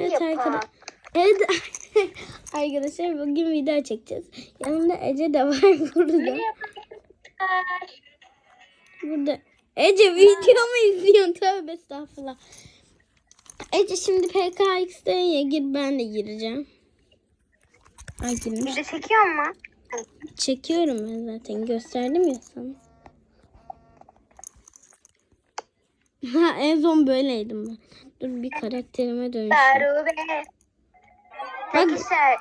Evet arkadaşlar. Evet arkadaşlar bugün video çekeceğiz. Yanımda Ece de var burada. Burada. Ece video mu izliyorsun? Tövbe estağfurullah. Ece şimdi PKX'ye gir ben de gireceğim. Ay girmiş. Video çekiyor mu? Çekiyorum ben zaten. Gösterdim ya sana. Ha en son böyleydim ben. Dur bir karakterime dönüşeyim. Darube. Arkadaşlar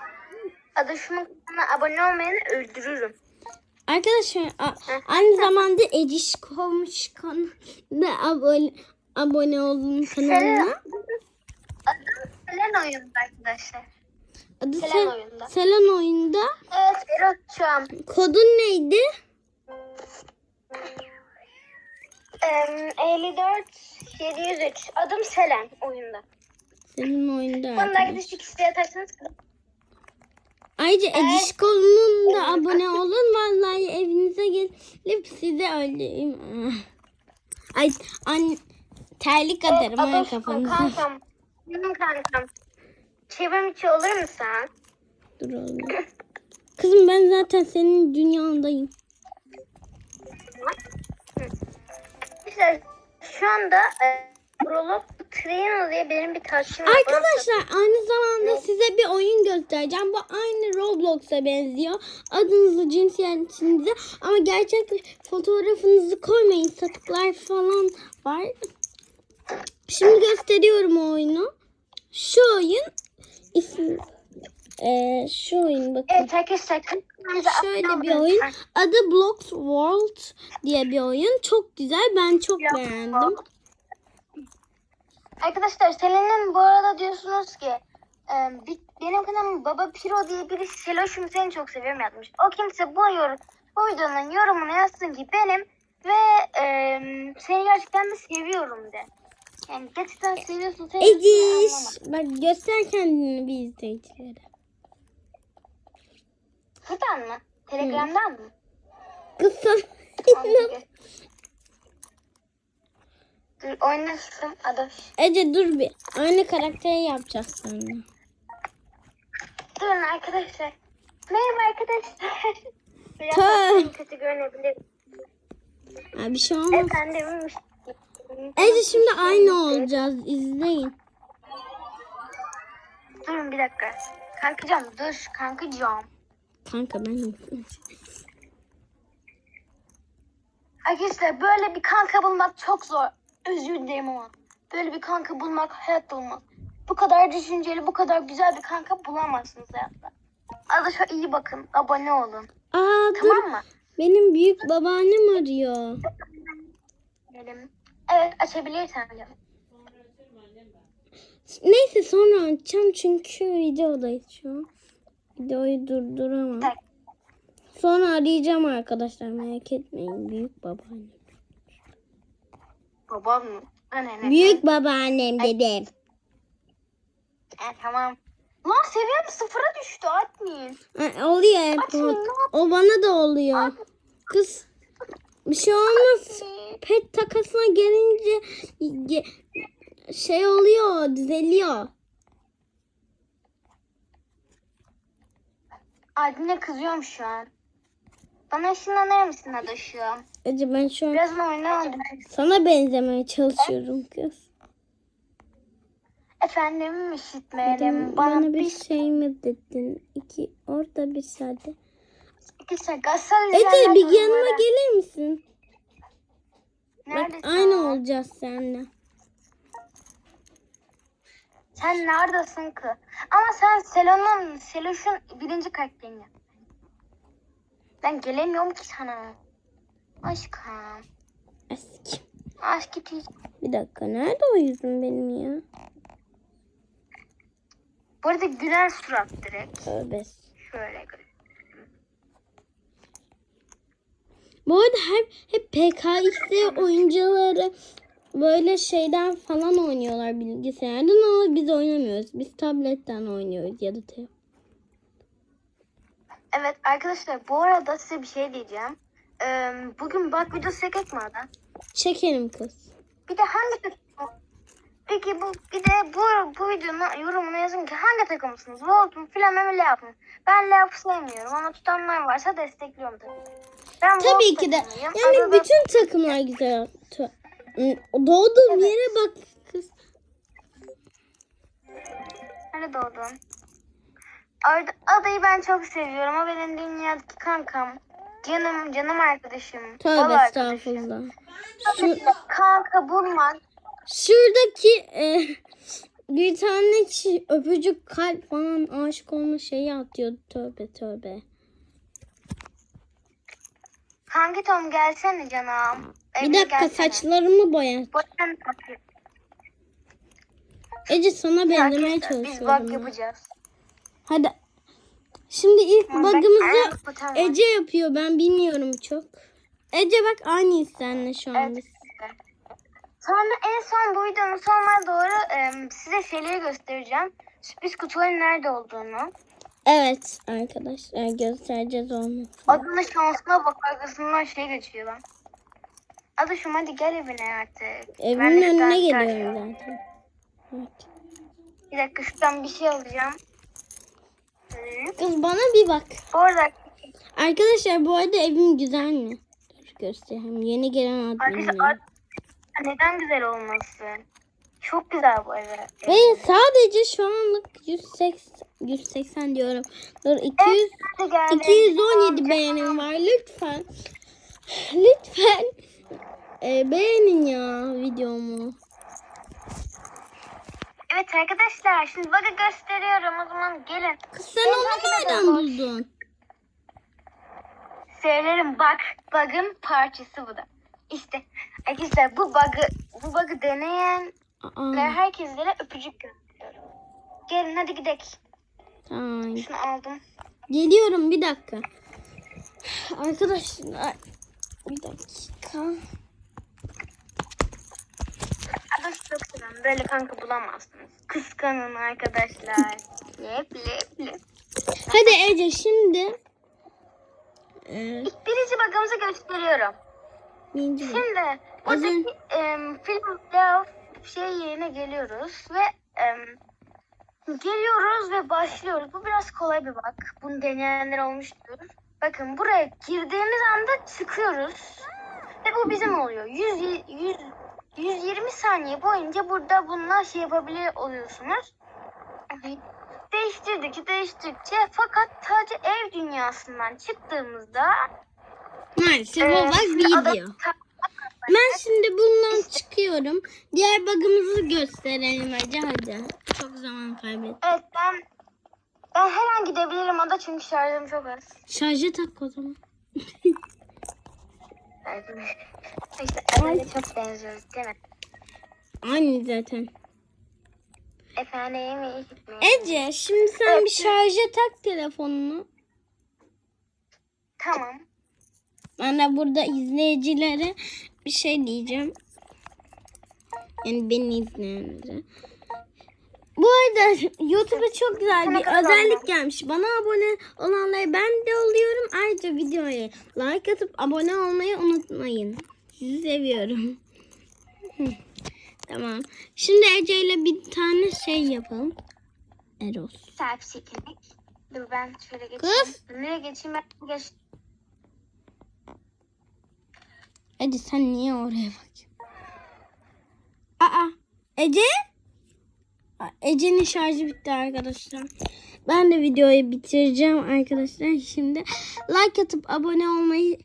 adı şunun kanalına abone olmayanı öldürürüm. Arkadaşlar a- aynı zamanda Eciş Komş kanalına abone, abone olun kanalına. Adı Selen oyunda arkadaşlar. Adı Selen Sel- oyunda. Selen oyunda. Evet Erot'cum. Kodun neydi? 54 703. Adım Selen oyunda. Senin oyunda Bana da arkadaş. gidip isteğe atarsanız Ayrıca Eciş Kom'un da abone olun. Vallahi evinize gelip size öldüreyim. Ah. Ay an terlik atarım ha kafanıza. kankam. Benim kankam. Çevrim içi olur mu sen? Dur oğlum. Kızım ben zaten senin dünyandayım. İşte şu anda e, Prolog Trainer diye benim bir tartışım var. Arkadaşlar aynı zamanda size bir oyun göstereceğim. Bu aynı Roblox'a benziyor. Adınızı, cinsiyetinizi ama gerçek fotoğrafınızı koymayın. Satıklar falan var. Şimdi gösteriyorum o oyunu. Şu oyun ismi eee, şu oyun bakın. Şöyle bir oyun. Adı Blocks World diye bir oyun. Çok güzel. Ben çok beğendim. Arkadaşlar Selen'in bu arada diyorsunuz ki e, benim kanalım Baba Piro diye biri Seloş'um seni çok seviyorum yazmış. O kimse bu, yorum, bu videonun yorumunu yazsın ki benim ve e, seni gerçekten de seviyorum de. Yani gerçekten seviyorsun seviyorsun anlamadım. Bak göster kendini bir izleyicilere. Buradan mı? Telegram'dan mı? Kız sen-. Dur oynasın Adoş. Ece dur bir. Aynı karakteri yapacağız seninle. Durun arkadaşlar. Merhaba arkadaşlar. Biraz kötü görünebilir. Ha, bir şey olmaz. Efendim. Ece şimdi aynı olacağız. İzleyin. Durun bir dakika. Kankacığım dur kankacığım. Kanka ben Arkadaşlar böyle bir kanka bulmak çok zor. Özür dilerim ama. Böyle bir kanka bulmak hayatta olmaz. Bu kadar düşünceli, bu kadar güzel bir kanka bulamazsınız hayatta. Arkadaşlar iyi bakın, abone olun. Aa dur. Tamam mı? Benim büyük babaannem arıyor. Benim. Evet açabilirsen. Neyse sonra açacağım çünkü videodayız şu an. Videoyu durduramam. Sonra arayacağım arkadaşlar merak etmeyin. Büyük babaannem. Babam mı? Anne ne? Büyük babaannem dedim. E, tamam. Lan seviyem sıfıra düştü atmayın. Ha, oluyor hep o. bana da oluyor. Kız bir şey olmaz. Pet takasına gelince ge- şey oluyor, düzeliyor. Adine kızıyorum şu an. Bana ışınlanır mısın adaşım? Ece ben şu an Biraz oynamadım. sana benzemeye çalışıyorum kız. Efendim işitmeyelim. Bana, bana bir şey mi dedin? İki orada bir sade. iki şey gasal Ece bir yanıma gelir misin? Bak Neredesin? aynı olacağız seninle. Sen neredesin ki? Ama sen Selon'un, Seloş'un birinci karakterini. Ben gelemiyorum ki sana. Aşkım. Eski. Aşk iti. Bir dakika nerede o yüzüm benim ya? Bu arada güler surat direkt. Tövbe. Şöyle gör. Bu arada hep, hep PKX oyuncuları böyle şeyden falan oynuyorlar bilgisayardan ama biz oynamıyoruz. Biz tabletten oynuyoruz ya da te. Evet arkadaşlar bu arada size bir şey diyeceğim. Ee, bugün bak videosu çekek mi adam? Çekelim kız. Bir de hangi takım Peki bu bir de bu bu videonun yorumuna yazın ki hangi takımsınız? Volt'un filan mı Leaf'ın? Ben Leaf sevmiyorum ama tutanlar varsa destekliyorum tabii. Ben Tabii Volt ki de. Yani Arada- bütün takımlar güzel. Doğduğum Evet. yere bak kız. Nerede doğdun? Arda, adayı ben çok seviyorum. O benim dünyadaki kankam. Canım, canım arkadaşım. Tövbe estağfurullah. Şu, Kanka bulmak. şuradaki e, bir tane çi- öpücük kalp falan aşık olma şeyi atıyor. Tövbe tövbe. Hangi Tom gelsene canım. Bir dakika gelsene. saçlarımı boyat. Boşan kapıyı. Ece sana benzemeye Arkadaşlar, Biz çalışıyorum. ya. yapacağız. Hadi. Şimdi ilk Ben- bug'ımızı. Ece yapıyor. Ben bilmiyorum çok. Ece bak aynıyız seninle şu an Evet. Sonra en son bu videonun sonuna doğru e, size şeyleri göstereceğim. Sürpriz kutuların nerede olduğunu. Evet arkadaşlar göstereceğiz onu. Adının şansına bak arkasından şey geçiyor lan. Adı şu hadi gel evine artık. Ben Evimin de önüne geliyorum zaten. Evet. Bir dakika şuradan bir şey alacağım. Hı. Kız bana bir bak. Bu arada Arkadaşlar bu arada evim güzel mi? Dur göstereyim. Yeni gelen admin. arkadaşlar ad- neden güzel olmasın? Çok güzel bu ev. Ve sadece şu anlık 180, 180 diyorum. Dur 200 Hadi gel. 217 beğenim var lütfen. Lütfen e, beğenin ya videomu. Evet arkadaşlar şimdi bug'ı gösteriyorum o zaman gelin. Kız sen onu nereden buldun? Söylerim bak bug'ın parçası bu da. İşte arkadaşlar bu bug'ı bu bug'ı deneyen ve herkeslere öpücük gönderiyorum. Gelin hadi gidelim. tamam. Şunu aldım. Geliyorum bir dakika. Arkadaşlar bir dakika. Adam çok seviyorum. Böyle kanka bulamazsınız. Kıskanın arkadaşlar. lep lep lep. Hadi Ece şimdi e, İlk birinci bug'ımızı gösteriyorum. birinci. Şimdi buradaki em, film şey yerine geliyoruz ve em, geliyoruz ve başlıyoruz. Bu biraz kolay bir bak. Bunu deneyenler olmuştur. Bakın buraya girdiğimiz anda çıkıyoruz. Ve bu bizim oluyor. 100, 100, 120 saniye boyunca burada bununla şey yapabiliyor oluyorsunuz. Değiştirdikçe değiştirdikçe fakat sadece ev dünyasından çıktığımızda Maalesef o e, bak şimdi ada- video. Ben şimdi bundan çıkıyorum. Diğer bug'ımızı gösterelim Ece hadi. Çok zaman kaybettim. Evet ben ben her an gidebilirim ada çünkü şarjım çok az. Şarja tak o zaman. Şarjım. İşte adayla çok benziyoruz değil mi? Aynı zaten. Gitmeyin. Ece şimdi sen Evet. bir şarja tak telefonunu. Tamam. Ben de burada izleyicilere bir şey diyeceğim. Yani beni izleyenlere. Arada YouTube'a çok güzel bir özellik gelmiş. Bana abone olanlara ben de oluyorum. Ayrıca videoya like atıp abone olmayı unutmayın. Sizi seviyorum. Tamam. Şimdi Ece ile bir tane şey yapalım. Eros. Selfie çekilmek. Dur ben şöyle geçeyim. Kız. Nereye geçeyim ben geç. Ece sen niye oraya bakıyorsun? Aa Ece? Ece'nin şarjı bitti arkadaşlar. Ben de videoyu bitireceğim arkadaşlar. Şimdi like atıp abone olmayı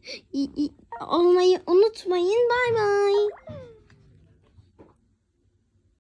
olmayı unutmayın. Bay bay.